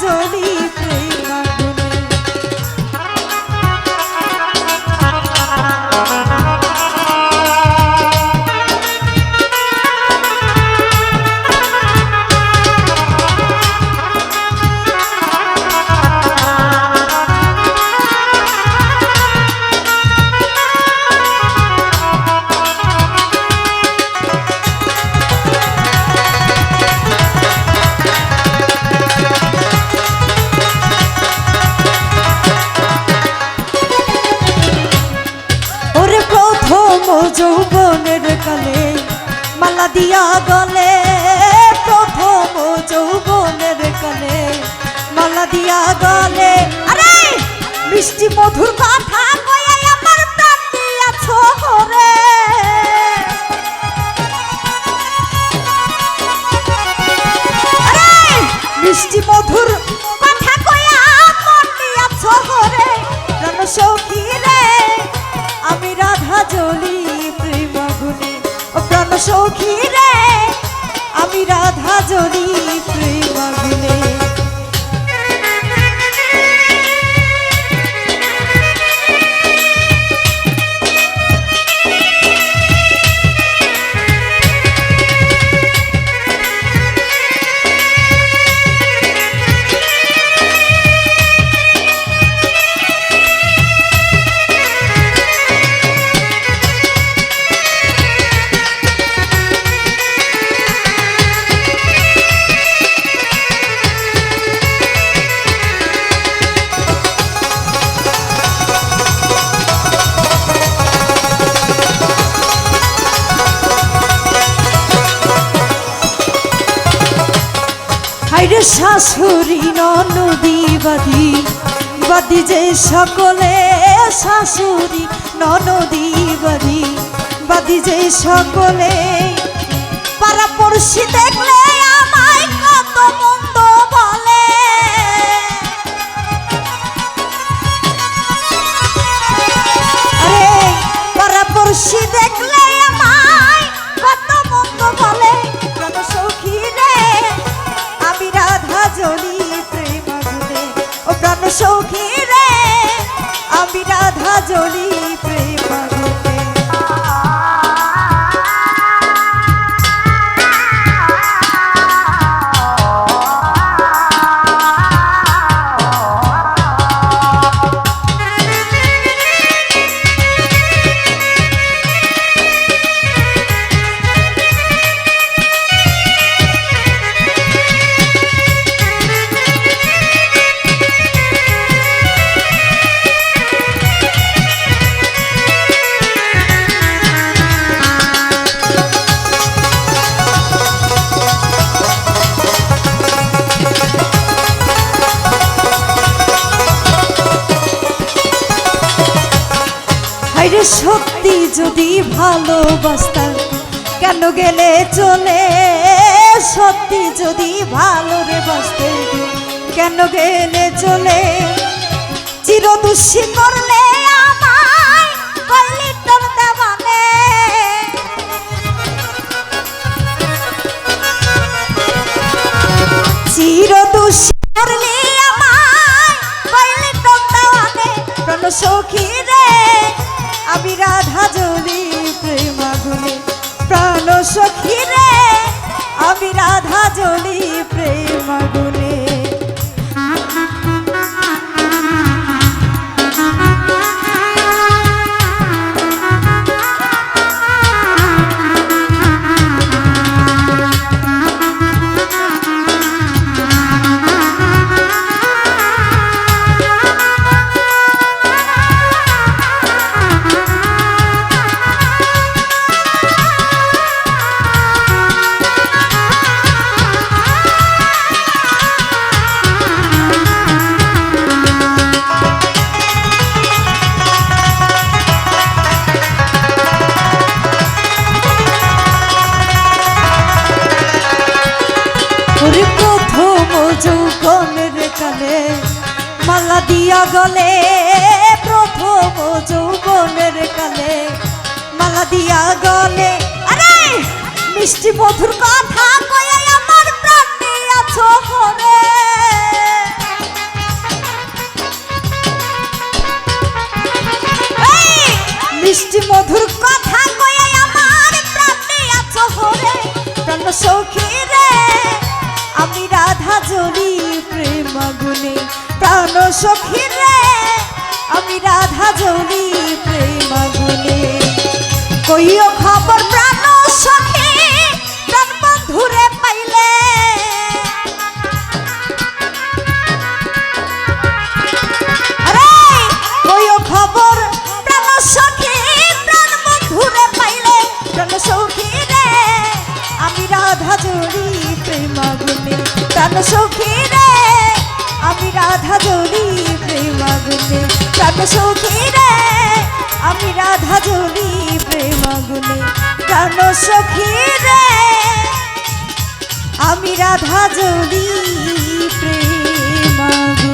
জ্বলি যৌবনের কালে, মালা দিয়া গলে প্রথম যৌবনের কালে, মালা দিয়া গলে। আরে, মিষ্টি মধুর কথা মিষ্টি মধুর কথা কয়া মন রে, আমি রাধা জলি সখী রে আমি রাধা জনি প্রেম হাইরে শাশুড়ি, ননদি, বাদি। বাদি যে সকলে, শাশুড়ি, ননদি, বাদি। বাদি যে সকলে পাড়া পড়শি দেখলে আমায় কত রাধা জলি সত্যি যদি ভালোবাসতাম কেন গেলে চলে? সত্যি যদি ভালো রে বাসতে কেন গেলে চলে? দেওয়ানে চিরদুষি করলে প্রাণ সখী রে? আমি রাধা জলি প্রেম আগুনে। প্রাণ সখী রে আমি রাধা জলি প্রেম আগুনে। মধুর প্রথম যৌবনের কালে মালা দিয়া গলে, প্রথম যৌবনের কালে মালা দিয়া গলে। আরে, মিষ্টি মধুর কথা কয়ে আমার প্রাণ দিয়াছ করে মিষ্টি মধুর কথা কয়ে আমার প্রাণ দিয়াছ করে প্রাণ সৌখী আগুনে প্রাণ সখী রে, আমি রাধা জলি প্রেম আগুনে। কইও খবর প্রাণ সখী, প্রাণ বন্ধুরে পাইলে। আরে, কইও খবর প্রাণ সখী, প্রাণ বন্ধুরে পাইলে। প্রাণ সখী রে, আমি রাধা জড়ি প্রেম আগুনে। প্রাণ সখী রে আমি রাধা জড়ি প্রেম আগুনে প্রাণ সখী রে। আমি রাধা জড়ি প্রেম আগুনে প্রাণ সখী রে। আমি রাধা জড়ি প্রেম আগুনে।